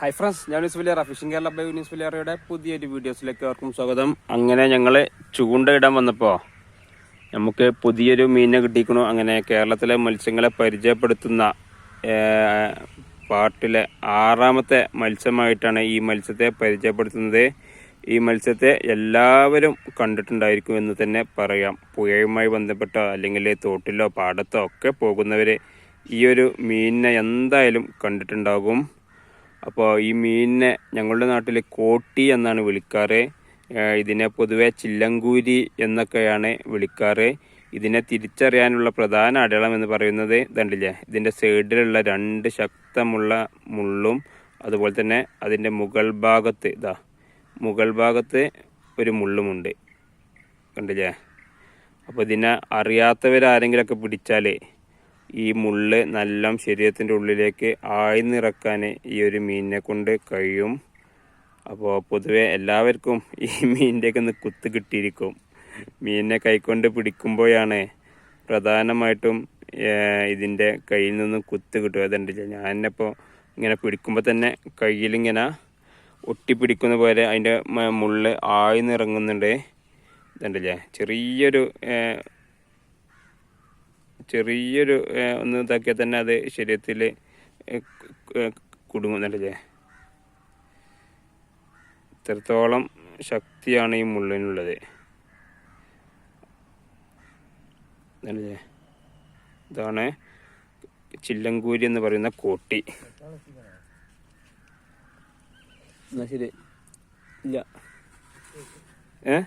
Hi friends ഞാൻ news വിലിയറ fishing Kerala by news വിലിയറയുടെ പുതിയൊരു വീഡിയോസിലേക്ക് അവർക്കും സ്വാഗതം. അങ്ങനെ ഞങ്ങൾ ഇടാൻ വന്നപ്പോൾ നമുക്ക് പുതിയൊരു മീനിനെ കിട്ടിക്കണു അങ്ങനെ കേരളത്തിലെ മത്സ്യങ്ങളെ പരിചയപ്പെടുത്തുന്ന പാർട്ടിലെ ആറാമത്തെ മത്സ്യമായിട്ടാണ് ഈ മത്സ്യത്തെ പരിചയപ്പെടുത്തുന്നത്. ഈ മത്സ്യത്തെ എല്ലാവരും കണ്ടിട്ടുണ്ടായിരിക്കും എന്ന് തന്നെ പറയാം. പുഴയുമായി ബന്ധപ്പെട്ട അല്ലെങ്കിൽ തോട്ടിലോ പാടത്തോ ഒക്കെ പോകുന്നവർ ഈ ഒരു മീനിനെ എന്തായാലും കണ്ടിട്ടുണ്ടാകും. അപ്പോൾ ഈ മീനിനെ ഞങ്ങളുടെ നാട്ടിൽ കോട്ടി എന്നാണ് വിളിക്കാറ്. ഇതിനെ പൊതുവെ ചില്ലങ്കൂരി എന്നൊക്കെയാണ് വിളിക്കാറ്. ഇതിനെ തിരിച്ചറിയാനുള്ള പ്രധാന അടയാളം എന്ന് പറയുന്നത് ഇതണ്ടില്ലേ? ഇതിന്റെ സൈഡിലുള്ള രണ്ട് ശക്തമുള്ള മുള്ളും അതുപോലെ തന്നെ അതിന്റെ മുകൾ ഭാഗത്ത് ഇതാ മുകൾ ഭാഗത്ത് ഒരു മുള്ളുമുണ്ട്. കണ്ടില്ലേ? അപ്പോൾ ഇതിനെ അറിയാത്തവരാരെങ്കിലൊക്കെ പിടിച്ചാൽ ഈ മുള്ള് നല്ല ശരീരത്തിന്റെ ഉള്ളിലേക്ക് ആഴ്ന്നിറക്കാൻ ഈ ഒരു മീനിനെ കൊണ്ട് കഴിയും. അപ്പോൾ പൊതുവെ എല്ലാവർക്കും ഈ മീനിന്റെയൊക്കെ ഒന്ന് കുത്ത് കിട്ടിയിരിക്കും. മീനിനെ കൈക്കൊണ്ട് പിടിക്കുമ്പോഴാണ് പ്രധാനമായിട്ടും ഇതിന്റെ കയ്യിൽ നിന്നും കുത്ത് കിട്ടുക. ഞാൻ ഞാനിപ്പോൾ ഇങ്ങനെ പിടിക്കുമ്പോൾ തന്നെ കയ്യിലിങ്ങനെ ഒട്ടിപ്പിടിക്കുന്ന പോലെ അതിന്റെ മുള്ള് ആഴ്ന്നിറങ്ങുന്നുണ്ട്. ഇതുണ്ടല്ലേ? ചെറിയൊരു ചെറിയൊരു ഒന്ന് ഇതാക്കിയാൽ തന്നെ അത് ശരീരത്തിൽ കുടുങ്ങുന്നുണ്ടല്ലേ ഇത്രത്തോളം ശക്തിയാണ് ഈ മുള്ളിനുള്ളത്. ഇതാണ് ചില്ലങ്കൂരി എന്ന് പറയുന്ന കോട്ടി. എന്നാ ശരി. ഇല്ല. ഏ?